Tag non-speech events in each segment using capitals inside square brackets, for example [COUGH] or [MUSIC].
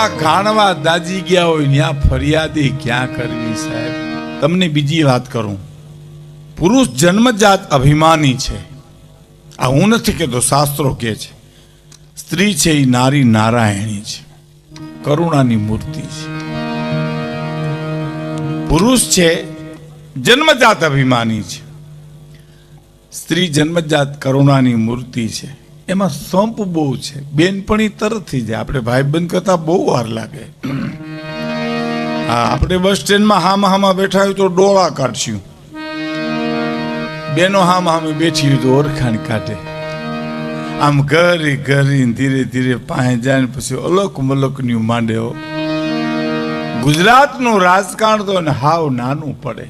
મારવા ખાણવા દાજી ગયા હોય ત્યાં ફરિયાદી ક્યાં કરવી સાહેબ? તમને બીજી વાત કરું. પુરુષ જન્મજાત અભિમાની છે. આ હું નથી કહેતો, શાસ્ત્રો કહે છે. સ્ત્રી છે એ નારી નારાયણી છે. કરુણાની મૂર્તિ છે. પુરુષ છે જન્મજાત અભિમાની છે. સ્ત્રી જન્મજાત કરુણાની મૂર્તિ છે. એમાં સંપ બહુ છે. બેનપણી તરત જાય. આપણે ભાઈબંધ કરતા બહુ વાર લાગે. હા, આપણે બસ સ્ટેન્ડમાં હામ હામાં બેઠા હોય તો ડોળા કાઢશું. બેનો હામ હામે બેઠી હોય તો ઓરખાણ કાઢે. આમ ઘરે ઘરે ધીરે ધીરે પાસે જાય ને પછી અલક મલકની માંડે ગુજરાતનું રાજકારણ તો એને હાવ નાનું પડે.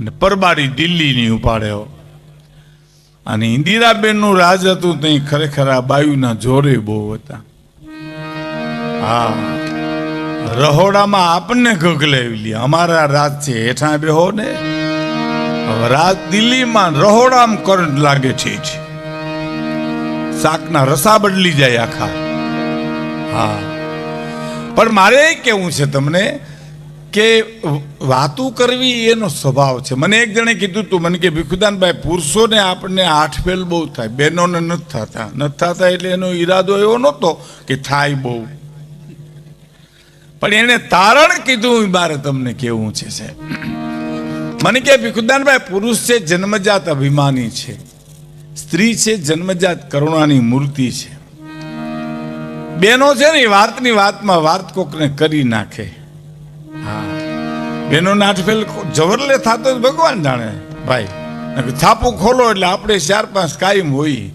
અને પરબારી દિલ્હીની ઉપાડે હો. અને ઇન્દિરાબેનનું રાજ હતું તે ખરેખર આ બાયુના જોરે બહુ હતા. હા, રહોડામાં આપણને ગગલાવી લી. અમારા રાજ છે, હેઠા બેહો ને. રાજ દિલ્હીમાં રહોડામાં કરંટ લાગે છે શાકના રસા બદલી જાય આખા. હા. પણ મારે કેવું છે તમને કે વાતું કરવી એનો સ્વભાવ છે. મને એક જણે કીધું તું, મને કે ભીખુદાનભાઈ, પુરુષોને આપણને આઠ ફેલ બહુ થાય, બહેનોને નથી થતા. નથી થતા એટલે એનો ઈરાદો એવો નહોતો કે થાય બહુ. પણ એને તારણ કીધું મારે તમને કેવું છે, સાહેબ. મને કે ભીખુદાનભાઈ, પુરુષ છે, જન્મજાત અભિમાની છે. સ્ત્રી છે, જન્મજાત કરુણાની મૂર્તિ છે. બેનો છે ને વાતની વાતમાં વાત કોકને કરી નાખે. બેનો નાટફેલ જવરલે થતો ભગવાન જાણે, ભાઈ. છાપું ખોલો એટલે આપણે ચાર પાંચ કાયમ હોય.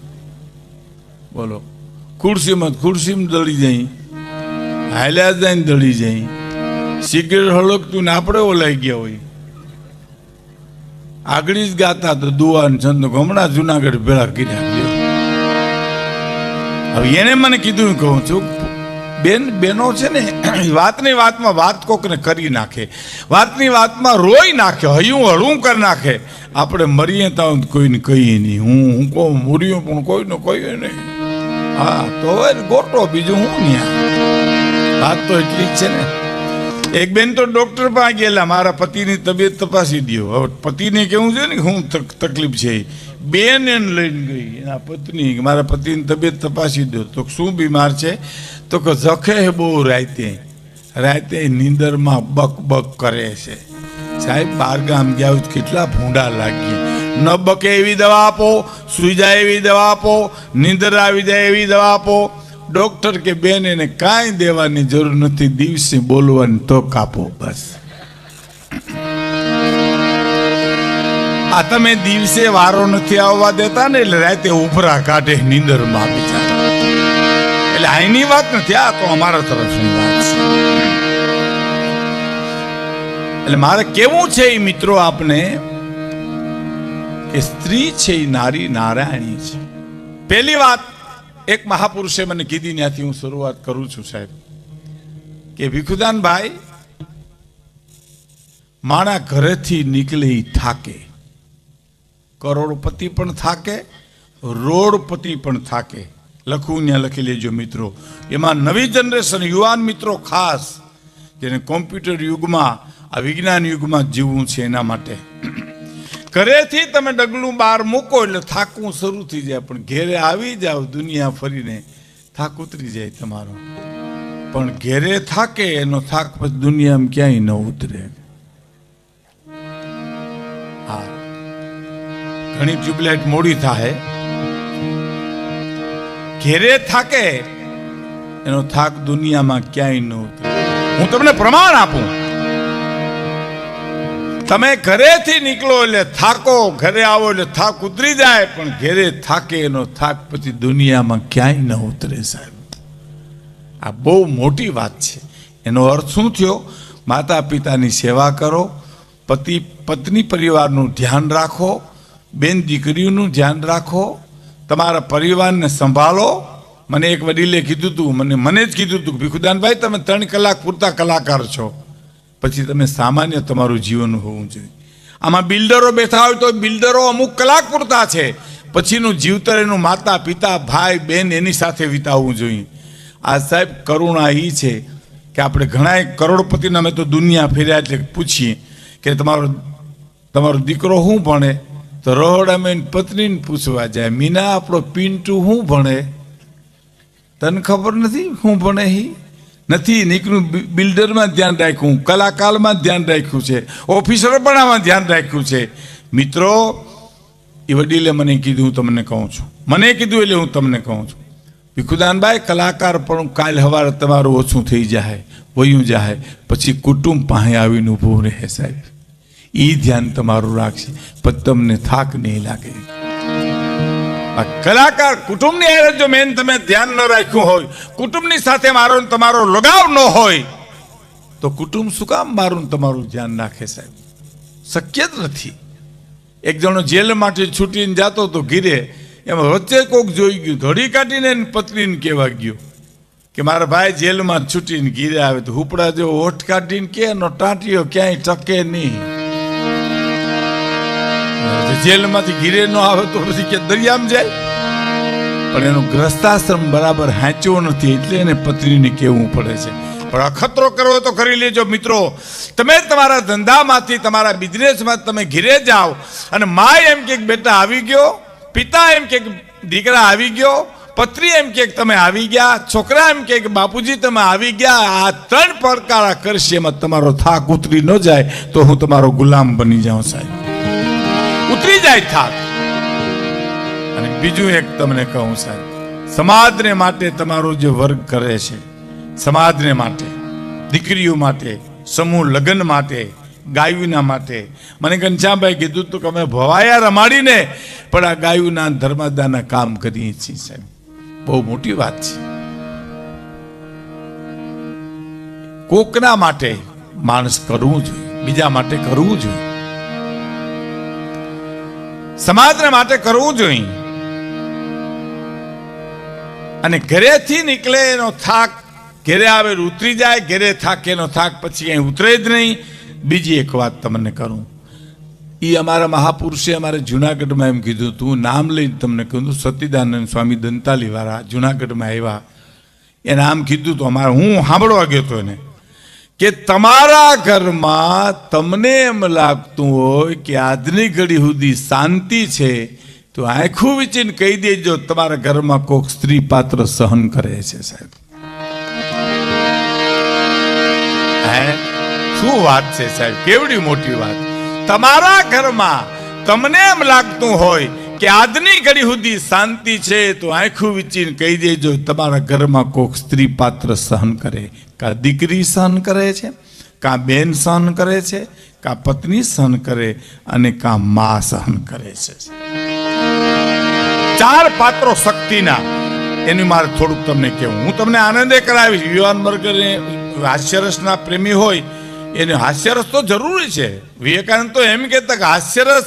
બોલો, ખુરશીમાં ખુરશીમાં દળી જઈ હાલ્યા જાય દળી જઈ સિગરેટ હળકતું ને આપણે ઓલાઈ ગયા હોય. આગળી જ ગાતા તો દુવાન છંદ, હમણાં જુનાગઢ ભેળા કર્યા. હવે એને મને કીધું કહું છું બેન, બેનો છે ને, [CLEARS THROAT] વાતની વાતમાં વાત કોકને કરી નાખે. વાતની વાતમાં રોઈ નાખે, હયું હળું કરી નાખે. આપણે મરીએ તો કોઈને કહીએ નહીં. હું હું કહું મર્યું પણ કોઈને કહીએ નહીં. હા, તો હવે ગોટો બીજું હું ન્યા? વાત તો એટલી જ છે ને. એક બેન તો ડૉક્ટર પાસે ગયેલા, મારા પતિની તબિયત તપાસી દો હવે પતિને કેવું છે ને હું તકલીફ છે. બેન એને લઈને ગઈ, એના પત્ની. મારા પતિની તબિયત તપાસી દો. તો શું બીમાર છે? તો કે જખે બહુ રાતે. રાતે નીંદરમાં બક બક કરે છે. સાહેબ, બાર ગામ ગયા કેટલા ભૂંડા લાગીએ. ન બકે એવી દવા આપો, સુઈ જાય એવી દવા આપો, નીંદર આવી જાય એવી દવા આપો. ડોક્ટર કે બેન એને કાંઈ દેવાની જરૂર નથી, દિવસે બોલવાની તો કાપો બસ. આ તમે દિવસે વારો નથી આવવા દેતા ને એટલે રાતે ઉભરા કાઢે નીંદરમાં બિચારા. એટલે આની વાત નથી, આ તો અમારા તરફની વાત છે. એટલે મારે કેવું છે એ મિત્રો આપને કે સ્ત્રી છે એ નારી નારાયણી છે. પહેલી વાત, એક મહાપુરુષે મને કીધી, ત્યાંથી હું શરૂઆત કરું છું સાહેબ. કે ભીખુદાનભાઈ, માણા ઘરેથી નીકળી થાકે. કરોડપતિ પણ થાકે, રોડપતિ પણ થાકે. લખવું ત્યાં લખી લેજો મિત્રો. એમાં નવી જનરેશન યુવાન મિત્રો ખાસ, જેને કોમ્પ્યુટર યુગમાં, આ વિજ્ઞાન યુગમાં જીવવું છે એના માટે. ઘરેથી તમે ડગલું બહાર મૂકો એટલે થાકવું શરૂ થઈ જાય, પણ ઘેરે આવી જાવ દુનિયા ફરીને, થાક ઉતરી જાય તમારો. પણ ઘેરે થાકે એનો થાક પછી દુનિયામાં ક્યાંય ન ઉતરે. હા. ઘણી ટ્યુબલાઇટ મોડી થાય ઘેરે થાકે, એનો થાક દુનિયામાં ક્યાંય ન ઉતરે. હું તમને પ્રમાણ આપું. તમે ઘરેથી નીકળો એટલે થાકો, ઘરે આવો એટલે થાક ઉતરી જાય, પણ ઘેરે થાકે એનો થાક પછી દુનિયામાં ક્યાંય ન ઉતરે સાહેબ. આ બહુ મોટી વાત છે. એનો અર્થ શું થયો? માતા પિતાની સેવા કરો, પતિ, પત્ની પરિવારનું ધ્યાન રાખો બેન દીકરીઓનું ધ્યાન રાખો, તમારા પરિવારને સંભાળો. મને એક વડીલે કીધું હતું મને મને જ કીધું હતું ભીખુદાનભાઈ, તમે ત્રણ કલાક પૂરતા કલાકાર છો. પછી તમે સામાન્ય તમારું જીવન હોવું જોઈએ. આમાં બિલ્ડરો બેઠા હોય તો બિલ્ડરો અમુક કલાક પૂરતા છે. પછીનું જીવતર એનું માતા, પિતા, ભાઈ, બેન એની સાથે વિતાવવું જોઈએ. આ સાહેબ કરુણા એ છે કે આપણે ઘણા કરોડપતિના અમે તો દુનિયા ફેર્યા એટલે પૂછીએ કે તમારો તમારો દીકરો શું ભણે? તો રહોડામાં એની પત્નીને પૂછવા જાય, મીના, આપણો પિન્ટુ શું ભણે? તને ખબર નથી શું ભણે હી? નથી, નીકળું બિલ્ડરમાં ધ્યાન રાખ્યું, કલાકારમાં ધ્યાન રાખ્યું છે, ઓફિસર બનાવવામાં ધ્યાન રાખ્યું છે. મિત્રો, એ વડીલે મને કીધું, હું તમને કહું છું. મને કીધું એટલે હું તમને કહું છું. ભીખુદાનભાઈ કલાકાર પણ કાલ સવારે તમારું ઓછું થઈ જાય, વયું જાય, પછી કુટુંબ પાસે આવીને ઊભું રહે સાહેબ. એ ધ્યાન તમારું રાખશે, પણ તમને થાક નહીં લાગે. આ કલાકાર કુટુંબની હારે જો મેન તમે ધ્યાન ન રાખ્યું હોય, કુટુંબની સાથે મારો તમારો લગાવ ન હોય, તો કુટુંબ શું કામ મારું તમારું ધ્યાન રાખે સાહેબ? શક્ય જ નથી. એક જણો જેલ માટે છૂટીને જતો તો ઘીરે એમાં વચ્ચે કોક જોઈ ગયું ધડી કાઢીને એની પત્નીને કહેવા ગયો કે મારા ભાઈ જેલમાં છૂટીને ઘીરે આવે તો હુપડા જેવો ઓઠ કાઢીને કે, એનો ટાંટીઓ ક્યાંય ટકે નહીં. જેલમાંથી ઘીરે ન આવે તો પછી કે દરિયામાં જાય. પણ એનો ગ્રસ્તાશ્રમ બરાબર હાંચ્યો નથી એટલે એને પત્નીને કહેવું પડે છે. પણ અખતરો કરવો તો કરી લેજો મિત્રો. તમે તમારા ધંધામાંથી, તમારા બિઝનેસમાં તમે ઘીરે જાઓ અને મા એમ કે બેટા આવી ગયો, પિતા એમ કે દીકરા આવી ગયો પત્રી એમ કે તમે આવી ગયા, છોકરા એમ કે બાપુજી તમે આવી ગયા, આ ત્રણ પડકારા કરશે એમાં તમારો થાક ઉતરી ન જાય તો હું તમારો ગુલામ બની જાઉં સાહેબ. ઉતરી જાય થાક. અને બીજું એક તમને કહું, સાહેબ. સમાજને માટે તમારો જે વર્ગ કરે છે, સમાજને માટે, દીકરીઓ માટે, સમૂહ લગ્ન માટે, ગાયુના માટે, મને ઘનશ્યામભાઈ કીધું તો કે અમે ભવાયા રમાડીને, પણ આ ગાયુના ધર્મદાના કામ કરીએ છીએ, સાહેબ. બહુ મોટી વાત છે. કોકના માટે માણસ કરવું જોઈએ, બીજા માટે કરવું જોઈએ. સમાજને માટે કરવું જોઈએ અને ઘરેથી નીકળે એનો થાક, ઘેરે આવે ઉતરી જાય, ઘેરે થાક, એનો થાક પછી અહીં ઉતરે જ નહીં. બીજી એક વાત તમને કરું. એ અમારા મહાપુરુષે અમારે જુનાગઢમાં એમ કીધું તું નામ લઈને તમને કીધું સતીદાનંદ સ્વામી દંતાલીવાળા જુનાગઢમાં આવ્યા. એને આમ કીધું હતું અમારે હું સાંભળવા ગયો હતો એને. કે તમારા ઘરમાં તમને એમ લાગતું હોય કે આજની ઘડી સુધી શાંતિ છે, તો આંખું વિચીને કહી દેજો, તમારા ઘરમાં કોઈક સ્ત્રી પાત્ર સહન કરે છે સાહેબ. હે? શું વાત છે સાહેબ? કેવડી મોટી વાત. તમારા ઘરમાં તમને એમ લાગતું હોય કે આજની ઘડી સુધી શાંતિ છે, તો આંખું વિચીને કહી દેજો, તમારા ઘરમાં કોઈક સ્ત્રી પાત્ર સહન કરે. કા દીકરી સહન કરે છે, કા બેન સહન કરે છે, કા પત્ની સહન કરે અને કા મા સહન કરે છે. ચાર પાત્રો શક્તિના. એની મારે થોડુંક તમને કહેવું. હું તમને આનંદે કરાવીશ. યુવાન વર્ગને હાસ્યરસના પ્રેમી હોય, એને હાસ્યરસ તો જરૂરી છે. વિવેકાનંદ તો એમ કહેતા કે હાસ્યરસ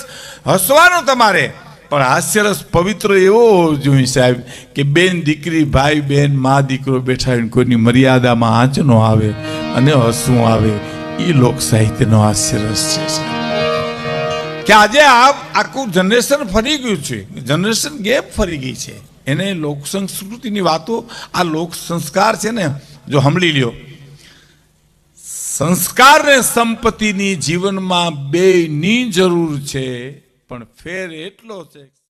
હસવાનો તમારે. પણ હાસ્યરસ પવિત્ર એવો હોવો જોઈએ સાહેબ કે બેન દીકરી, ભાઈ, બેન, મા, દીકરો બેઠા કોઈની મર્યાદામાં આંચ ન આવે અને હસવું આવે એ લોક સાહિત્યનો હાસ્યરસ છે કે આજે આ આખું જનરેશન ફરી ગયું છે. જનરેશન ગેપ ફરી ગઈ છે. એને લોક સંસ્કૃતિની વાતો, આ લોક સંસ્કાર છે ને, જો હમલી લ્યો. સંસ્કાર ને સંપત્તિની જીવનમાં બેની જરૂર છે. પણ ફેર એટલો છે